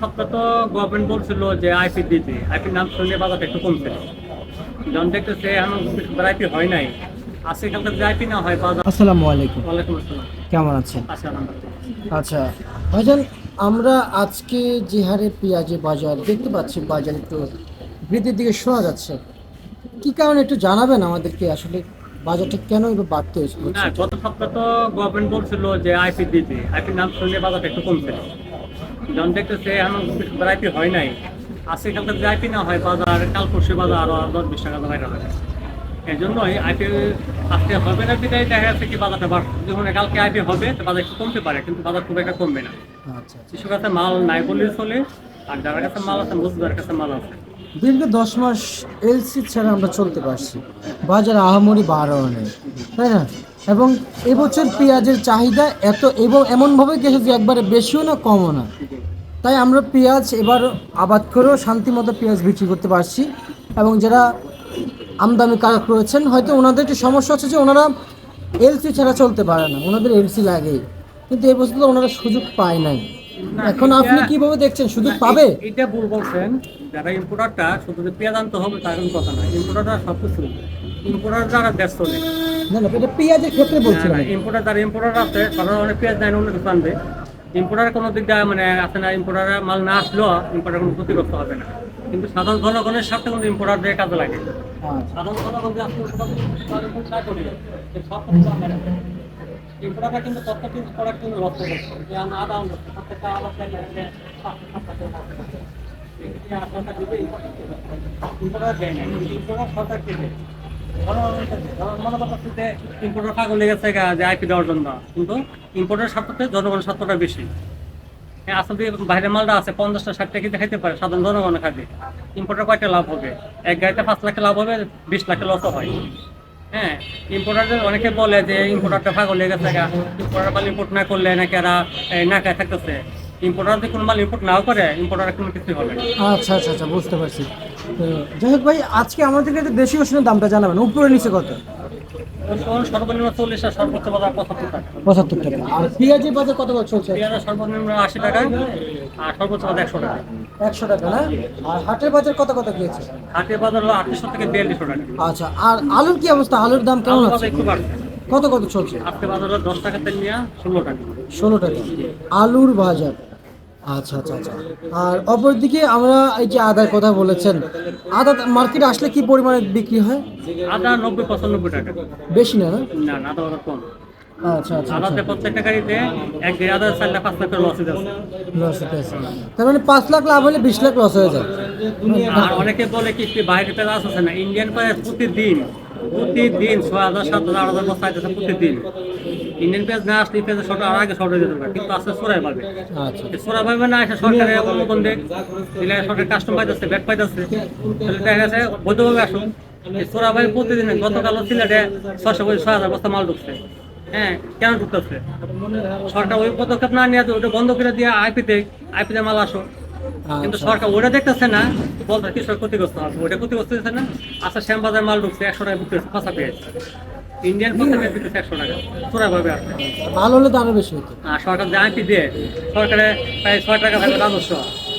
সপ্তাহে তো গভর্নমেন্ট বলছিল যে আইপি দিতে। আইপির নাম শুনে বাজারটা একটু কমছে। যখন দেখতেছে এখন আইপি হয় নাই। হয় বাজার আসসালামু আলাইকুম। কেমন আছেন? আচ্ছা ভাইজান আমরা আজকে যে হারে পেঁয়াজের বাজার দেখতে পাচ্ছি বাজার একটু বৃদ্ধির দিকে শোনা যাচ্ছে। কি কারণে একটু জানাবেন আমাদেরকে আসলে বাজারটা কেন এবার বাড়তে হয়েছে? না গত সপ্তাহে তো গভর্নমেন্ট বলছিল যে আইপি দিতে। আইপির নাম শুনে বাজারটা একটু কমছে। যখন দেখতেছে এখন আইপি হয় নাই আজকে কালকে যদি আইপি না হয় বাজার কাল পরশু বাজার আরও দশ বিশ টাকা বাইরে হবে। এই জন্যই আইপি আজকে হবে না বিদায় দেখা যাচ্ছে কি বাজারটা বাড়ছে যখন কালকে আইপি হবে তো বাজার একটু কমতে পারে কিন্তু বাজার খুব একটা কমবে না। আচ্ছা আচ্ছা। কাছে মাল নাই বললেই চলে আর যার কাছে মাল আছে মজুদার কাছে মাল আছে। দীর্ঘ দশ মাস এলসি ছাড়া আমরা চলতে পারছি। বাজার আহামরি বাড়াও নেই তাই না? এবং এবছর পেঁয়াজের চাহিদা এত এবং এমনভাবে গেছে যে একবারে বেশিও না কমও না। তাই আমরা পেঁয়াজ এবার আবাদ করেও শান্তিমতো পেঁয়াজ বিক্রি করতে পারছি এবং যারা আমদানি কারক রয়েছেন হয়তো ওনাদের একটু সমস্যা হচ্ছে যে ওনারা এলসি ছাড়া চলতে পারে না ওনাদের এলসি লাগে। কিন্তু এই বছর তো ওনারা সুযোগ পায় নাই। এখন আপনি কীভাবে দেখছেন? সুযোগ পাবে? এটা ভুল বলছেন। যারা ইম্পোর্টারটা শুধু পেঁয়াজ আনতে হবে তার কোনো কথা না ইম্পোর্টারটা সব কিছু ইম্পোর্টার যারা ব্যস্ত নেই। না না এটা পেঁয়াজের ক্ষেত্রে বলছিলাম। ইম্পোর্টার যারা ইম্পোর্টার আছে তারা অনেক পেঁয়াজ না, অন্য কিছু আনবে। ইম্পোর্টার কোনো দিক দিয়ে মানে আছে না ইম্পোর্টার মাল না আসলেও ইম্পোর্টার কোনো ক্ষতিগ্রস্ত হবে না। কিন্তু সাধারণ জনগণের স্বার্থে কিন্তু ইম্পোর্টার দিয়ে কাজে লাগে। সাধারণ জনগণ যে আসলে করি, সব। ইম্পোর্টাররা কিন্তু প্রত্যেকটি প্রোডাক্ট কিন্তু লক্ষ্য করছে। যে আদা প্রত্যেকটা। ইম্পোর্টার দেয় না। ইম্পোর্টার সরকার দেবে। মনে করতেছে যে ইম্পোর্টার পাগল লেগেছে যে আইপি দেওয়ার জন্য। কিন্তু ইম্পোর্টের স্বার্থতে জনগণের স্বার্থটা বেশি। বাইরের মালটা আছে পঞ্চাশটা পারে সাধারণ জনগণ খাবে ইম্পোর্টার কয়টা লাভ হবে? এক গাড়িতে পাঁচ লাখে লাভ হবে বিশ লাখে লস হয়। হ্যাঁ ইম্পোর্টারদের অনেকে বলে যে ইম্পোর্টারটা পাগল লেগে থাকে ইম্পোর্টার মাল ইম্পোর্ট না করলে নাকি এরা এই, না খায় থাকতেছে। ইম্পোর্টার যদি কোনো মাল ইম্পোর্ট নাও করে ইম্পোর্টার কোনো কিছু হবে না। আচ্ছা আচ্ছা আচ্ছা বুঝতে পারছি। যাই হোক ভাই আজকে আমাদেরকে একটু দেশি ওষুধের দামটা জানাবেন। উপরে নিচে কত? সর্বনিম্ন চল্লিশ আর সর্বোচ্চ বাজার পঁচাত্তর টাকা। পঁচাত্তর টাকা। আর পেঁয়াজের বাজার কত করে চলছে? পেঁয়াজের সর্বনিম্ন আশি টাকা আর সর্বোচ্চ বাজার একশো টাকা। একশো টাকা না? আর হাটের বাজার কত কত গিয়েছে? হাটের বাজার হলো আটশো থেকে বিয়াল্লিশশো টাকা। আচ্ছা আর আলুর কি অবস্থা? আলুর দাম কেমন আছে বাজার একটু বাড়ছে। কত কত চলছে? আজকে বাজার দশ টাকা তেল নিয়ে ষোলো টাকা। ষোলো টাকা। আলুর বাজার। আচ্ছা আচ্ছা আচ্ছা। আর অপরদিকে আমরা এই যে আদার কথা বলেছেন আদা মার্কেটে আসলে কি পরিমাণে বিক্রি হয়? আদা নব্বই পঁচানব্বই টাকা। বেশি না না? না আদা বাজার কম। আচ্ছা আচ্ছা আচ্ছা। তার মানে পাঁচ লাখ লাভ হলে বিশ লাখ লস হয়ে যায়। অনেকে বলে কি কি বাইরে পেঁয়াজ আছে না ইন্ডিয়ান পেঁয়াজ প্রতিদিন প্রতিদিন ছয় হাজার সাত হাজার আট হাজার বস্তা আইতেছে প্রতিদিন। ইন্ডিয়ান পেঁয়াজ না আসলে পেঁয়াজ শর্ট আর আগে শর্ট হয়ে যেতে পারে কিন্তু আসলে চোরাই পাবে। আচ্ছা। সোরা ভাবে না এসে সরকারের অনুমোদন দেখ দিলে সরকার কাস্টম পাইতেছে ব্যাট পাইতেছে। তাহলে দেখা গেছে বৈধভাবে আসুন। সোরা ভাই প্রতিদিন গতকাল সিলেটে ছশো করে ছয় হাজার বস্তা মাল ঢুকছে। হ্যাঁ কেন ঢুকতেছে? সরকার ওই পদক্ষেপ না নিয়ে ওটা বন্ধ করে দিয়ে আইপিতে আইপিতে মাল আসো কিন্তু সরকার ওটা দেখতেছে না বলতে কৃষক ক্ষতিগ্রস্ত হবে ওটা ক্ষতিগ্রস্ত হচ্ছে না। আচ্ছা শ্যামবাজার মাল ঢুকছে একশো টাকা বিক্রি হচ্ছে কাঁচা পেঁয়াজ ইন্ডিয়ান পথে বিক্রি একশো টাকা চোরা ভাবে আসছে ভালো হলে তো আরও বেশি হতো। আর সরকার যে দিয়ে সরকারে প্রায় ছয় টাকা থাকবে রাজস্ব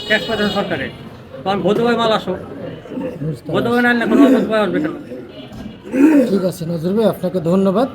ট্যাক্স পাইতেছে সরকারে। তখন ভৌতভাবে মাল আসো পারছি। না আনলে কোনো ভৌতভাবে আসবে কেন? ঠিক আছে নজরুল ভাই আপনাকে ধন্যবাদ।